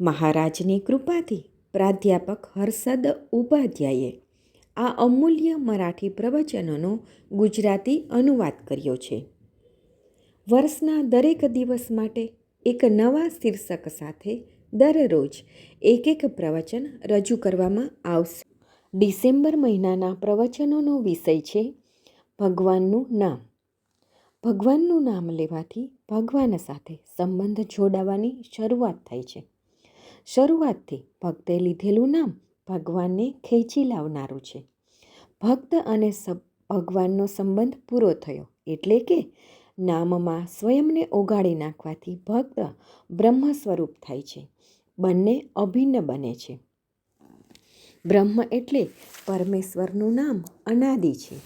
મહારાજની કૃપાથી પ્રાધ્યાપક હર્ષદ ઉપાધ્યાયે આ અમૂલ્ય મરાઠી પ્રવચનોનો ગુજરાતી અનુવાદ કર્યો છે. વર્ષના દરેક દિવસ માટે એક નવા શીર્ષક સાથે દરરોજ એક એક પ્રવચન રજૂ કરવામાં આવશે. ડિસેમ્બર મહિનાના પ્રવચનોનો વિષય છે ભગવાનનું નામ. ભગવાનનું નામ લેવાથી ભગવાન સાથે સંબંધ જોડાવાની શરૂઆત થાય છે. શરૂઆતથી ભક્તે લીધેલું નામ ભગવાનને ખેંચી લાવનારું છે. ભક્ત અને ભગવાનનો સંબંધ પૂરો થયો એટલે કે નામમાં સ્વયંને ઓગાળી નાખવાથી ભક્ત બ્રહ્મ સ્વરૂપ થાય છે. બંને અભિન્ન બને છે. બ્રહ્મ એટલે પરમેશ્વરનું નામ અનાદિ છે.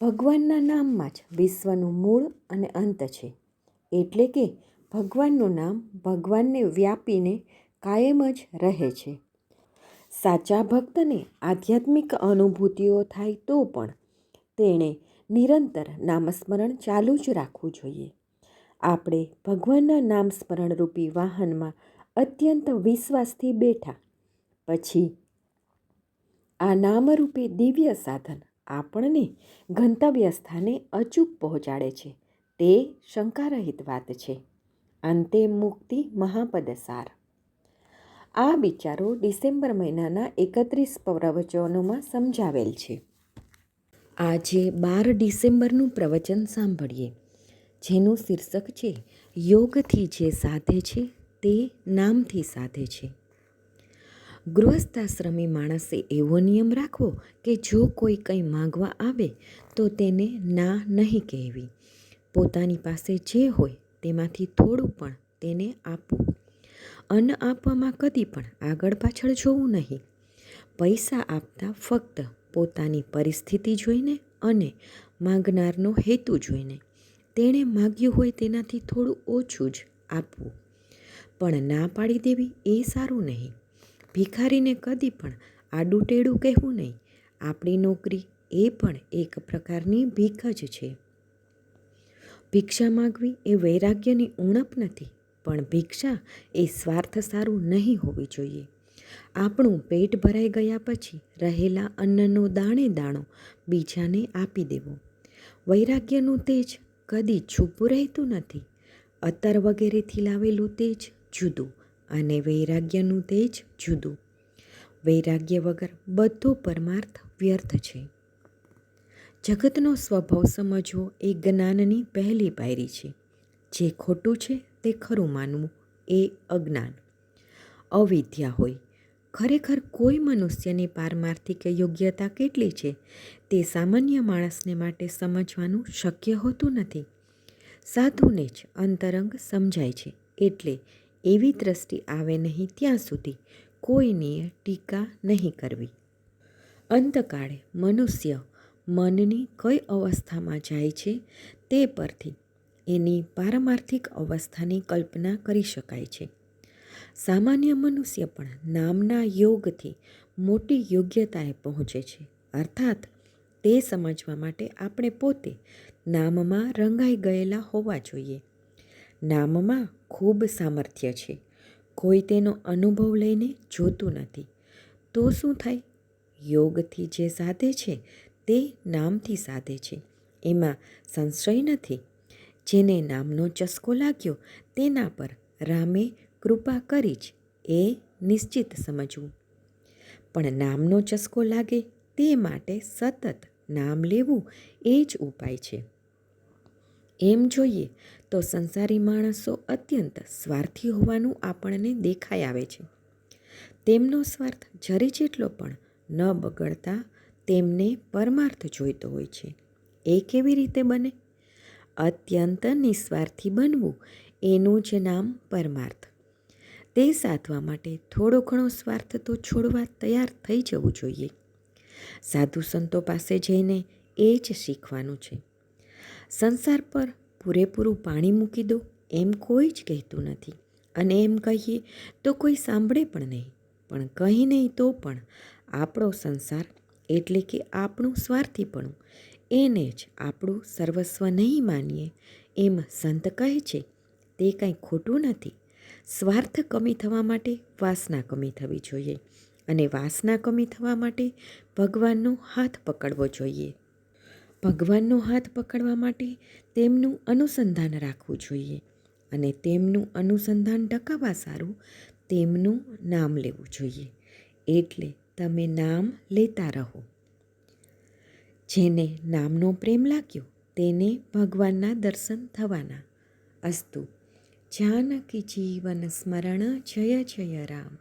ભગવાનના નામમાં જ વિશ્વનું મૂળ અને અંત છે. એટલે કે ભગવાનનું નામ ભગવાનને વ્યાપીને કાયમ જ રહે છે. સાચા ભક્તને આધ્યાત્મિક અનુભૂતિઓ થાય તો પણ તેણે નિરંતર નામસ્મરણ ચાલુ જ રાખવું જોઈએ. આપણે ભગવાનના નામ સ્મરણરૂપી વાહનમાં અત્યંત વિશ્વાસથી બેઠા, પછી આ નામરૂપે દિવ્ય સાધન આપણને ગંતવ્ય સ્થાને અચૂક પહોંચાડે છે, તે શંકારહિત વાત છે. અંતે મુક્તિ મહાપદ સાર આ વિચારો ડિસેમ્બર મહિનાના એકત્રીસ પ્રવચનોમાં સમજાવેલ છે. આજે બાર ડિસેમ્બરનું પ્રવચન સાંભળીએ. જેનું શીર્ષક છે, યોગથી જે સાધે છે, તે નામથી સાધે છે. ગૃહસ્થાશ્રમી માણસે એવો નિયમ રાખવો કે જો કોઈ કંઈ માગવા આવે, તો તેને ના નહીં કહેવી. પોતાની પાસે જે હોય, તેમાંથી થોડું પણ તેને આપવું. અન્ન આપવામાં કદી પણ આગળ પાછળ જોવું નહીં. પૈસા આપતા ફક્ત પોતાની પરિસ્થિતિ જોઈને અને માગનારનો હેતુ જોઈને. તેણે માગ્યું હોય તેનાથી થોડું ઓછું જ આપવું. પણ ના પાડી દેવી એ સારું નહીં. ભિખારીને કદી પણ આડું ટેડું કહેવું નહીં. આપણી નોકરી એ પણ એક પ્રકારની ભીખ જ છે. ભિક્ષા માગવી એ વૈરાગ્યની ઉણપ નથી. પણ ભિક્ષા એ સ્વાર્થ સારું નહીં હોવી જોઈએ. આપણું પેટ ભરાઈ ગયા પછી રહેલા અન્નનો દાણે દાણો બીજાને આપી દેવો. વૈરાગ્યનું તેજ કદી છૂપું રહેતું નથી. અત્તર વગેરેથી લાવેલું તેજ જુદું અને વૈરાગ્યનું તેજ જુદું. વૈરાગ્ય વગર બધો પરમાર્થ વ્યર્થ છે. જગતનો સ્વભાવ સમજવો એ જ્ઞાનની પહેલી પાયરી છે. જે ખોટું છે તે ખરું માનવું એ અજ્ઞાન. અવિદ્યા હોય. ખરેખર કોઈ મનુષ્યની પારમાર્થિક યોગ્યતા કેટલી છે? તે સામાન્ય માણસને માટે સમજવાનું શક્ય હોતું નથી. સાધુને જ અંતરંગ સમજાય છે. એટલે એવી દ્રષ્ટિ આવે નહીં ત્યાં સુધી કોઈની ટીકા નહીં કરવી. અંતકાળે મનુષ્ય મનની કઈ અવસ્થામાં જાય છે તે પરથી એની પારમાર્થિક અવસ્થાની કલ્પના કરી શકાય છે. સામાન્ય મનુષ્ય પણ નામના યોગથી મોટી યોગ્યતાએ પહોંચે છે. અર્થાત, તે સમજવા માટે આપણે પોતે નામમાં રંગાઈ ગયેલા હોવા જોઈએ. નામમાં ખૂબ સામર્થ્ય છે. કોઈ તેનો અનુભવ લઈને જોતું નથી. તો શું થાય? યોગથી જે સાધે છે, તે નામથી સાધે છે. એમાં સંશય નથી. જેને નામનો ચસ્કો લાગ્યો તેના પર રામે કૃપા કરી જ એ નિશ્ચિત સમજવું. પણ નામનો ચસ્કો લાગે તે માટે સતત નામ લેવું એ જ ઉપાય છે. એમ જોઈએ તો સંસારી માણસો અત્યંત સ્વાર્થી હોવાનું આપણને દેખાઈ આવે છે. તેમનો સ્વાર્થ જરી જેટલો પણ ન બગડતા તેમને પરમાર્થ જોઈતો હોય છે. એ કેવી રીતે બને? અત્યંત નિસ્વાર્થી બનવું, એનું જ નામ પરમાર્થ. તે સાધવા માટે થોડો ઘણો સ્વાર્થ તો છોડવા તૈયાર થઈ જવું જોઈએ. સાધુ સંતો પાસે જઈને એ જ શીખવાનું છે. સંસાર પર પૂરેપૂરું પાણી મૂકી દો, એમ કોઈ જ કહેતું નથી. અને એમ કહીએ તો કોઈ સાંભળે પણ નહીં. પણ કહી નહીં તો પણ આપણો સંસાર એટલે કે આપણું સ્વાર્થીપણું એને જ આપણું સર્વસ્વ નહીં માનીએ. એમ સંત કહે છે, તે કાંઈ ખોટું નથી. સ્વાર્થ કમી થવા માટે વાસના કમી થવી જોઈએ અને વાસના કમી થવા માટે ભગવાનનો હાથ પકડવો જોઈએ. ભગવાનનો હાથ પકડવા માટે તેમનું અનુસંધાન રાખવું જોઈએ અને તેમનું અનુસંધાન ટકાવવા સારું તેમનું નામ લેવું જોઈએ. એટલે તમે નામ લેતા રહો. જેને નામનો પ્રેમ લાગ્યો તેને ભગવાનના દર્શન થવાના. અસ્તુ. જાનકી જીવન સ્મરણ જય જય રામ.